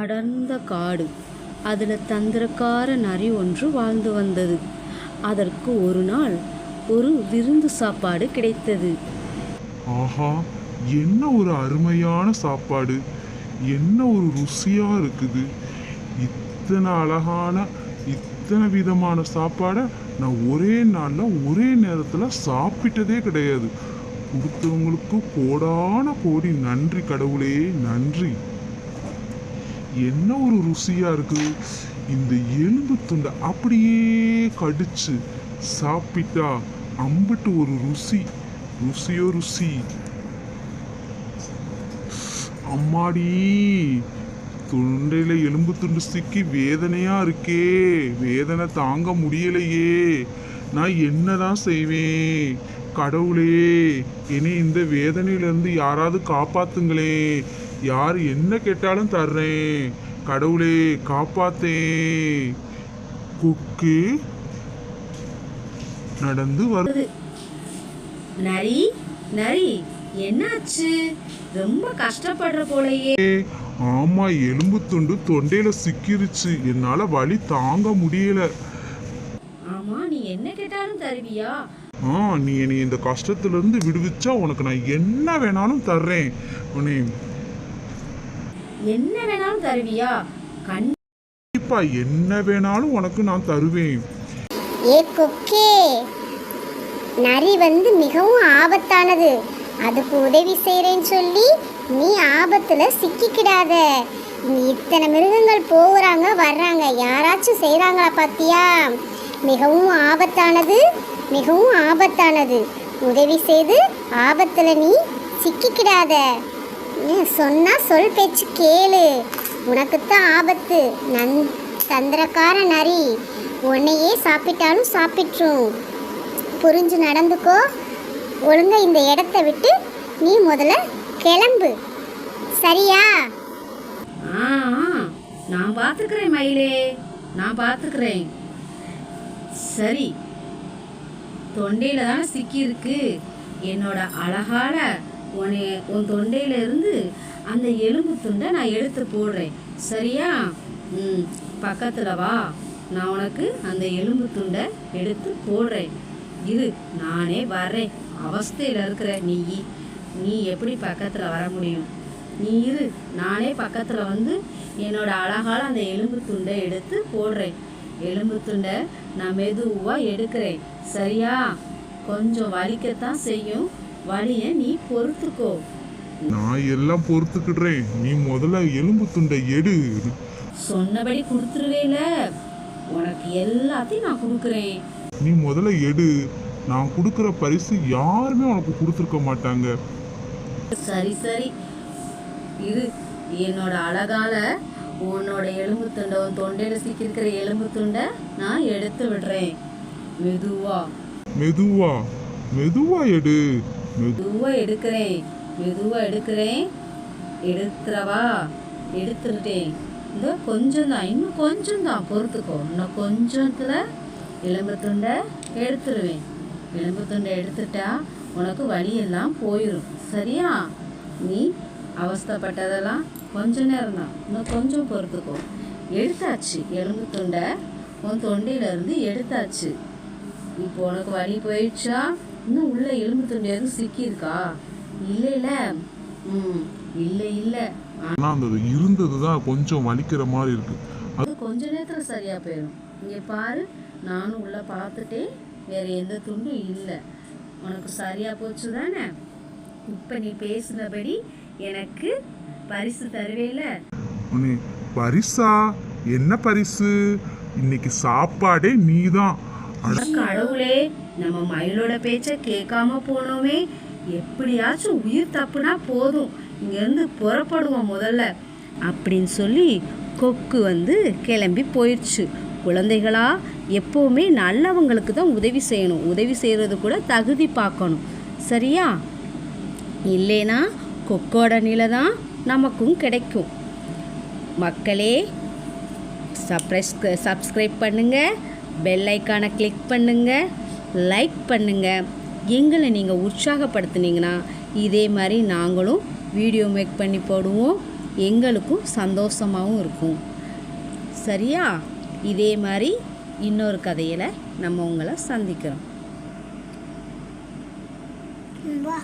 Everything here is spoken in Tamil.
அடர்ந்த காடு. அதில் தந்திரக்கார நரி ஒன்று வாழ்ந்து வந்தது. அதற்கு ஒரு நாள் ஒரு விருந்து சாப்பாடு கிடைத்தது. ஆஹா என்ன ஒரு அருமையான சாப்பாடு. என்ன ஒரு ருசியா இருக்குது. இத்தனை அழகான இத்தனை விதமான சாப்பாடை நான் ஒரே நாளில் ஒரே நேரத்தில் சாப்பிட்டதே கிடையாது. கொடுத்தவங்களுக்கு கோடான கோடி நன்றி கடவுளே நன்றி. என்ன ஒரு ருசியா இருக்கு. இந்த எலும்பு துண்டை அப்படியே கடிச்சு சாப்பிட்டா அம்பிட்டு ஒரு ருசி. ருசியோ ருசி. அம்மாடி தொண்டையில் எலும்பு துண்டு சிக்கி வேதனையா இருக்கே. வேதனை தாங்க முடியலையே. நான் என்னதான் செய்வேன்? கடவுளே இனி இந்த வேதனையில இருந்து யாராவது காப்பாத்துங்களே. யார் என்ன கேட்டாலும் தர்றேன். கடவுளே காப்பாத்தே. குக்கு நடந்து வரு நரி நரி என்னாச்சு? ரொம்ப கஷ்டப்படுற போலயே. ஆமா எலும்பு துண்டு தொண்டையில சிக்கிருச்சு. என்னால வலி தாங்க முடியல. ஆமா நீ என்ன கேட்டாலும் தருவியா? ஆ நீ என்னை இந்த கஷ்டத்துல இருந்து விடுவிச்சா உனக்கு நான் என்ன வேணாலும் தர்றேன். உன்னை என்ன வேணாலும் தருவியா? கண்டிப்பா என்ன வேணாலும் உனக்கு நான் தருவேன். ஏ கொக்கே நரி வந்து மிகவும் ஆபத்தானது. அதுக்கு உதவி செய்கிறேன்னு சொல்லி நீ ஆபத்தில் சிக்கிக்கிடாத. இத்தனை மிருகங்கள் போகிறாங்க வர்றாங்க யாராச்சும் செய்கிறாங்களா பாத்தியா? மிகவும் ஆபத்தானது மிகவும் ஆபத்தானது. உதவி செய்து ஆபத்தில் நீ சிக்கிக்கிடாத. நீ சொன்னால் சொல் பேச்சு கேளு. உனக்குத்தான் ஆபத்து. நன் தந்திரக்கார நரி. உன்னையே சாப்பிட்டாலும் சாப்பிட்ரும். புரிஞ்சு நடந்துக்கோ. ஒழுங்கா இந்த இடத்த விட்டு நீ முதல்ல கிளம்பு. சரியா? ஆ ஆ, நான் பார்த்துக்கிறேன் மயிலே. நான் பார்த்துக்கிறேன் சரி. தொண்டையில தானே சிக்கி இருக்கு. என்னோட அழகால உன்னை உன் தொண்டையில இருந்து அந்த எலும்பு துண்டை நான் எடுத்து போடுறேன். சரியா? ம் பக்கத்தில் வா. நான் உனக்கு அந்த எலும்பு துண்டை எடுத்து போடுறேன். இரு நானே வர்றேன். அவஸ்தையில் இருக்கிற நீ நீ எப்படி பக்கத்தில் வர முடியும்? நீ இரு நானே பக்கத்தில் வந்து என்னோட அழகால் அந்த எலும்பு துண்டை எடுத்து போடுறேன். எலும்பு துண்டை நான் மெதுவாக எடுக்கிறேன். சரியா? கொஞ்சம் வலிக்கத்தான் செய்யும். வலியை நீ பொறுத்துக்கோ. நான் எல்லாம் பொறுத்துக்கிடுறேன். நீ முதல்ல எலும்பு துண்டை எடு. சொன்னபடி கொடுத்துருவேல. உனக்கு எல்லாத்தையும் நான் கொடுக்குறேன். நீ முதல்ல எடு. நான் கொடுக்குற பரிசு யாருமே உனக்கு கொடுத்துருக்க மாட்டாங்க. சரி சரி. இரு. என்னோட அழகால உன்னோட எலும்பு துண்டை உன் தொண்டையில சிக்கியிருக்கிற எலும்பு துண்டை நான் எடுத்து விடுறேன். மெதுவா. மெதுவா. மெதுவா எடு. மெதுவாக எடுக்கிறேன். மெதுவாக எடுக்கிறேன். எடுத்துறவா எடுத்துட்டேன் இந்த கொஞ்சம் தான் இன்னும் கொஞ்சம் தான் பொறுத்துக்கோ. இன்னும் கொஞ்சத்தில் எலும்பு துண்டை எடுத்துருவேன். எலும்பு துண்டை எடுத்துட்டா உனக்கு வலியெல்லாம் போயிடும் சரியா? நீ அவஸ்தைப்பட்டதெல்லாம் கொஞ்ச நேரம் தான் இன்னும் கொஞ்சம் பொறுத்துக்கோ. எடுத்தாச்சு. எலும்பு துண்டை உன் தொண்டையிலேருந்து எடுத்தாச்சு. இப்போ உனக்கு வழி போயிடுச்சா? இன்னும் உள்ள எலும்பு துண்டு எதுவும் சிக்கியிருக்கா? இல்லை இல்லை ம் இல்லை இல்லை. ஆனா அந்த இருந்தது தான் கொஞ்சம் வலிக்கிற மாதிரி இருக்கு. அது கொஞ்ச நேரத்தில் சரியா போயிடும் இங்கே பாரு நானும் உள்ள பார்த்துட்டே வேற எந்த துண்டும் இல்லை. உனக்கு சரியா போச்சு தானே? இப்போ நீ பேசினபடி எனக்கு பரிசு தருவேல. உன்னை பரிசா? என்ன பரிசு? இன்னைக்கு சாப்பாடே நீதான். கடவுளே. நம்ம மயிலோட பேச்ச கேட்காம போனோமே எப்படியாச்சும் உயிர் தப்புனா போதும். இங்கேருந்து புறப்படுவோம் முதல்ல. அப்படின்னு சொல்லி கொக்கு வந்து கிளம்பி போயிடுச்சு. குழந்தைகளா எப்போவுமே நல்லவங்களுக்கு தான் உதவி செய்யணும். உதவி செய்கிறது கூட தகுதி பார்க்கணும். சரியா? இல்லைனா கொக்கோட நிலை தான் நமக்கும் கிடைக்கும். மக்களே சப்ரைஸ் சப்ஸ்கிரைப் பண்ணுங்கள் பெல் ஐக்கானை கிளிக் பண்ணுங்கள் லைக் பண்ணுங்கள் எங்களை நீங்கள் உற்சாகப்படுத்துனீங்கன்னா இதே மாதிரி நாங்களும் வீடியோ மேக் பண்ணி போடுவோம். எங்களுக்கும் சந்தோஷமாகவும் இருக்கும். சரியா? இதே மாதிரி இன்னொரு கதையில் நம்ம உங்களை சந்திக்கிறோம். வா.